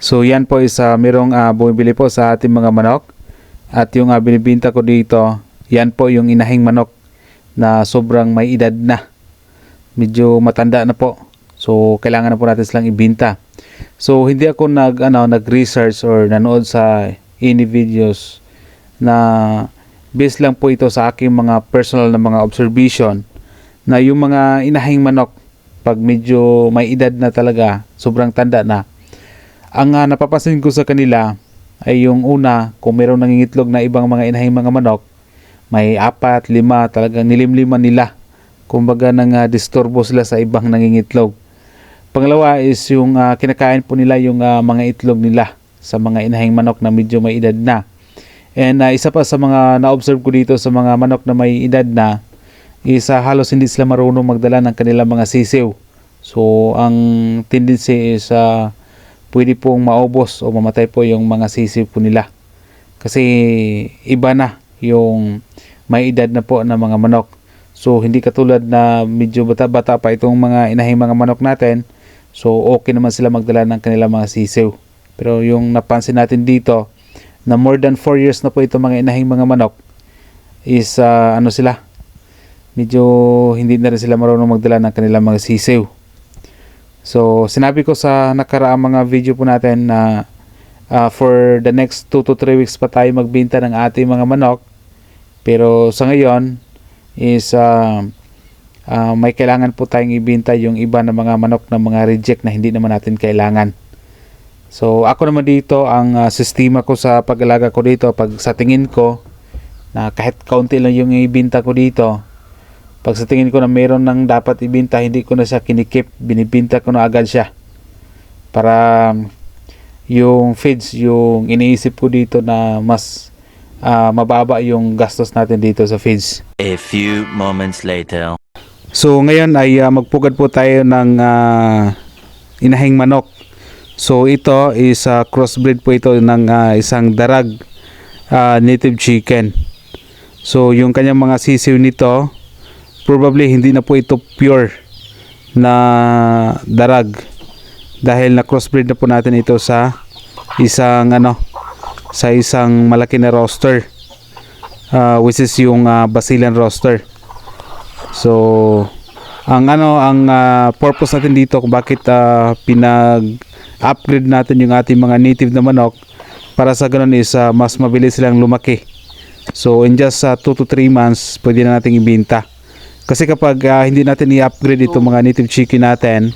So yan po is uh, merong uh, bumibili po sa ating mga manok. At yung uh, binibinta ko dito, yan po yung inahing manok na sobrang may edad na. Medyo matanda na po. So kailangan na po natin silang ibinta. So hindi ako nag ano nag-research or nanood sa any videos na based lang po ito sa aking mga personal na mga observation na yung mga inahing manok pag medyo may edad na talaga, sobrang tanda na. Ang uh, napapansin ko sa kanila ay yung una, kung mayroong nangingitlog na ibang mga inahing mga manok, may apat, lima, talagang nilimliman nila. Kumbaga nang uh, disturbo sila sa ibang nangingitlog. Pangalawa is yung uh, kinakain po nila yung uh, mga itlog nila sa mga inahing manok na medyo may edad na. And uh, isa pa sa mga na-observe ko dito sa mga manok na may edad na is uh, halos hindi sila marunong magdala ng kanilang mga sisiw. So ang tendency is uh, pwede pong maubos o mamatay po yung mga sisiw po nila. Kasi iba na yung may edad na po na mga manok. So hindi katulad na medyo bata-bata pa itong mga inahing mga manok natin. So okay naman sila magdala ng kanilang mga sisiw. Pero yung napansin natin dito na more than 4 years na po itong mga inahing mga manok is uh, ano sila medyo hindi na rin sila marunong magdala ng kanilang mga sisiw. So, sinabi ko sa nakaraang mga video po natin na uh, for the next 2 to 3 weeks pa tayo magbenta ng ating mga manok. Pero sa ngayon is uh, uh, may kailangan po tayong ibenta yung iba na mga manok na mga reject na hindi naman natin kailangan. So, ako naman dito, ang uh, sistema ko sa pag-alaga ko dito, pag sa tingin ko, na kahit kaunti lang yung ibenta ko dito, pag sa tingin ko na meron nang dapat ibinta, hindi ko na siya kinikip. Binibinta ko na agad siya. Para um, yung feeds, yung iniisip ko dito na mas uh, mababa yung gastos natin dito sa feeds. A few moments later. So ngayon ay uh, magpugad po tayo ng uh, inahing manok. So ito is uh, crossbreed po ito ng uh, isang darag uh, native chicken. So yung kanyang mga sisiw nito probably hindi na po ito pure na darag dahil na crossbreed na po natin ito sa isang ano sa isang malaki na roster uh, which is yung uh, Basilan roster. So ang ano ang uh, purpose natin dito kung bakit uh, pinag upgrade natin yung ating mga native na manok para sa ganun is uh, mas mabilis silang lumaki. So in just 2 uh, to 3 months pwede na nating ibenta kasi kapag uh, hindi natin i-upgrade itong mga native chicken natin,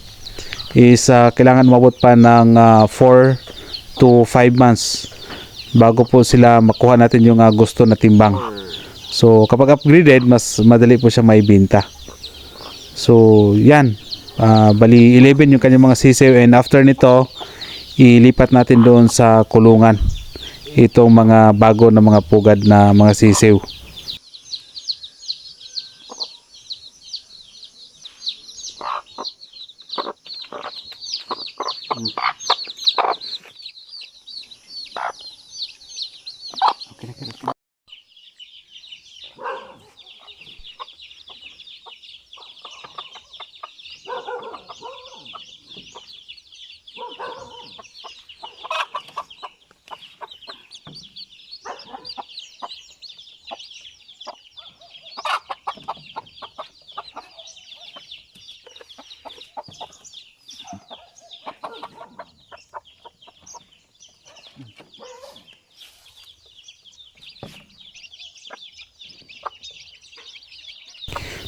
is uh, kailangan mabot pa ng 4 uh, to 5 months bago po sila makuha natin yung uh, gusto na timbang. So kapag upgraded, mas madali po siya maibenta. So yan, uh, bali 11 yung kanyang mga sisiw and after nito, ilipat natin doon sa kulungan itong mga bago na mga pugad na mga sisiw.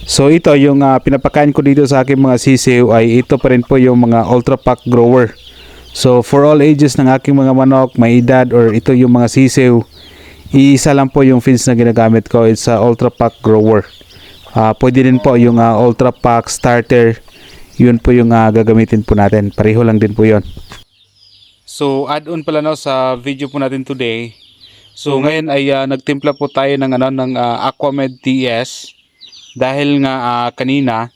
So ito yung uh, pinapakain ko dito sa aking mga sisiw ay ito pa rin po yung mga ultra pack grower. So for all ages ng aking mga manok, may edad or ito yung mga sisiw, iisa lang po yung feeds na ginagamit ko. It's a ultra pack grower. Uh, pwede din po yung uh, ultra pack starter. Yun po yung uh, gagamitin po natin. Pareho lang din po yon. So add-on pala no sa video po natin today. So ngayon ay uh, nagtimpla po tayo ng ano ng uh, Aquamed TS dahil nga uh, kanina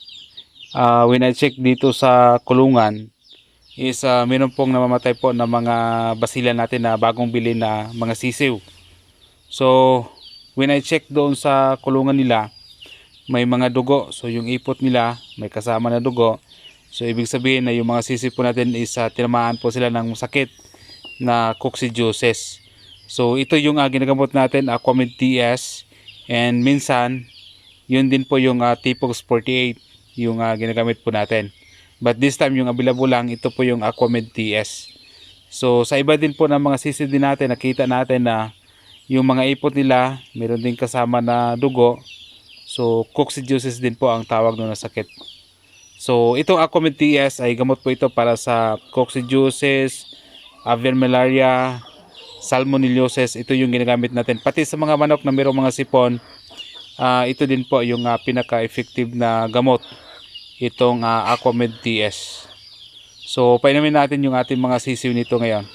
uh, when I check dito sa kulungan is uh, meron pong namamatay po na mga basilan natin na bagong bili na mga sisiw so when I check doon sa kulungan nila may mga dugo so yung ipot nila may kasama na dugo so ibig sabihin na yung mga sisiw po natin is uh, tinamaan po sila ng sakit na coccidiosis. So ito yung uh, ginagamot natin, Aquamed TS. And minsan, yun din po yung uh, Tipox 48 yung uh, ginagamit po natin. But this time yung available lang, ito po yung Aquamed TS. So sa iba din po ng mga din natin, nakita natin na yung mga ipot nila, meron din kasama na dugo. So coccidiosis din po ang tawag na sakit. So itong Aquamed TS ay gamot po ito para sa coccidiosis, avian malaria, salmonellosis. Ito yung ginagamit natin. Pati sa mga manok na mayroong mga sipon, ah, ito din po yung ah, pinaka-effective na gamot. Itong ah, Aquamed TS. So painumin natin yung ating mga sisiw nito ngayon.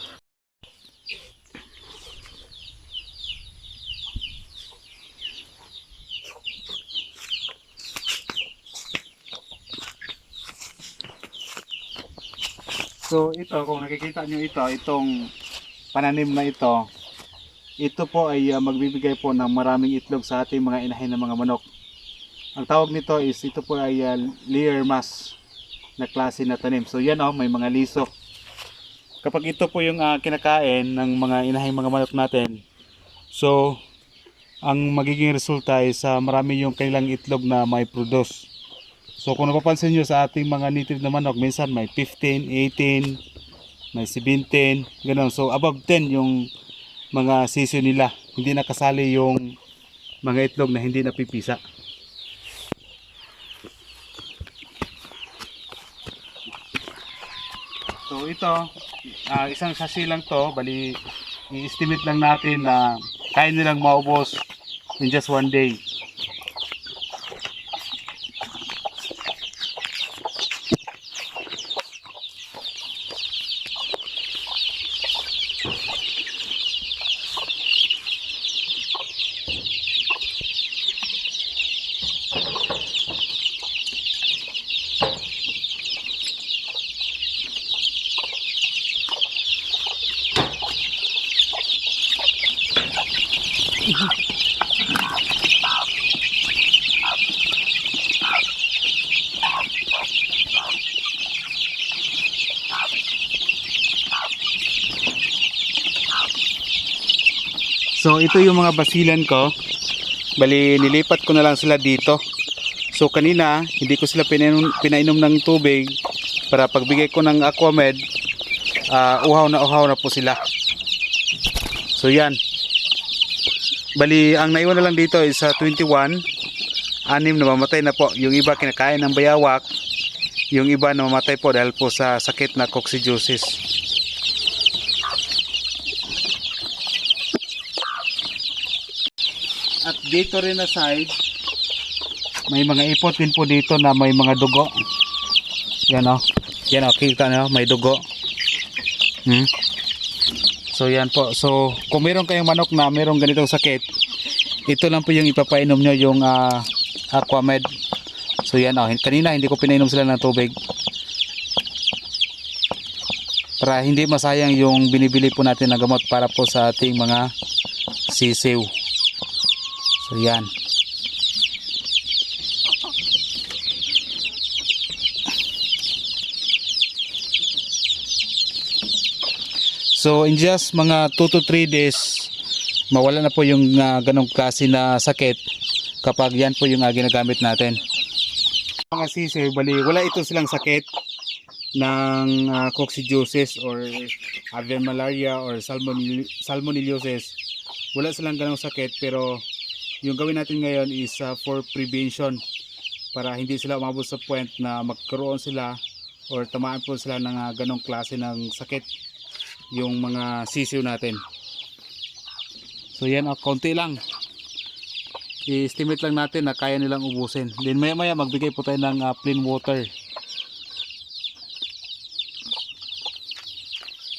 So ito, kung nakikita nyo ito, itong pananim na ito, ito po ay uh, magbibigay po ng maraming itlog sa ating mga inahin ng mga manok. Ang tawag nito is ito po ay uh, layer mass na klase na tanim. So yan oh, may mga liso. Kapag ito po yung uh, kinakain ng mga inahin mga manok natin, so ang magiging resulta ay sa marami yung kanilang itlog na may produce. So kung napapansin nyo sa ating mga native na manok, minsan may 15, 18, may 17, ganun. So above 10 yung mga sisyo nila. Hindi nakasali yung mga itlog na hindi napipisa. So ito, ah, isang sasi lang to, bali i-estimate lang natin na kaya nilang maubos in just one day. So ito yung mga basilan ko. Bali nilipat ko na lang sila dito. So kanina hindi ko sila pinainom, pinainom ng tubig para pagbigay ko ng Aquamed ah, uhaw na uhaw na po sila. So yan. Bali ang naiwan na lang dito is sa 21 anim na mamatay na po. Yung iba kinakain ng bayawak. Yung iba na mamatay po dahil po sa sakit na coccidiosis. Dito rin na side, may mga ipot din po dito na may mga dugo. Yan o. Yan o, kita nyo, may dugo. Hmm? So yan po. So kung meron kayong manok na merong ganitong sakit, ito lang po yung ipapainom nyo yung ah, Aquamed. So yan o. Kanina hindi ko pinainom sila ng tubig. Para hindi masayang yung binibili po natin na gamot para po sa ating mga sisiw. So yan. So in just mga 2 to 3 days mawala na po yung ah, ganong klase na sakit kapag yan po yung ah, ginagamit natin. Mga sisi, bali wala ito silang sakit ng ah, coccidiosis or avian malaria or salmonell- salmonellosis. Wala silang ganong sakit pero yung gawin natin ngayon is uh, for prevention. Para hindi sila umabot sa point na magkaroon sila or tamaan po sila ng uh, ganong klase ng sakit yung mga sisiw natin. So yan oh, konti lang. I-estimate lang natin na kaya nilang ubusin. Then maya maya magbigay po tayo ng uh, plain water.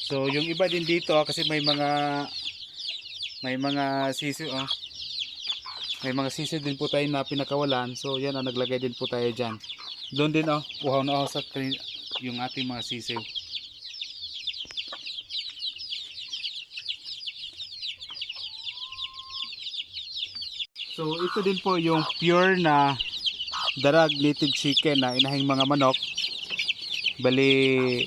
So yung iba din dito kasi may mga may mga sisiw oh may mga sisi din po tayo na pinakawalan. So yan, ah, naglagay din po tayo dyan. Doon din oh, uhaw na uhaw sa yung ating mga sisiw. So ito din po yung pure na darag native chicken na inahing mga manok. Bali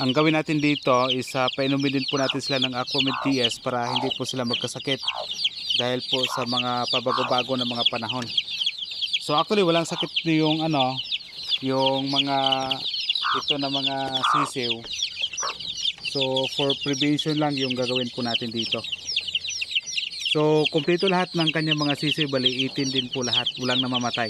Ang gawin natin dito is uh, painumin din po natin sila ng Aquamed TS para hindi po sila magkasakit dahil po sa mga pabago-bago ng mga panahon. So actually walang sakit yung ano, yung mga ito na mga sisiw. So for prevention lang yung gagawin po natin dito. So kumpleto lahat ng kanyang mga sisiw, bali 18 din po lahat, walang namamatay.